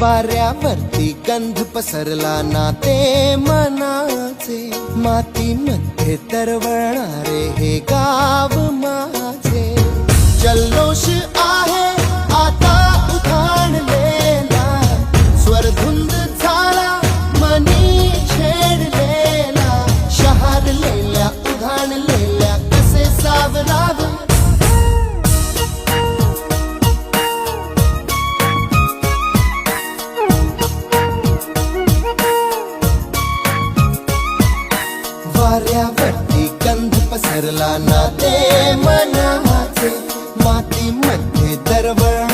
वाऱ्यावरती गंध पसरला ना ते मनाचे. मातीमध्ये तरवणारे हे गाव माझे. जल्लोष आहे आता उधाणलेला स्वरधुंद झाला मनी छेडलेला शहारलेल्या उधाणलेल्या कसे सावरावे? वाऱ्या वट्टी गंध पसरला ना ते मनाचे मातीमध्ये दरवळ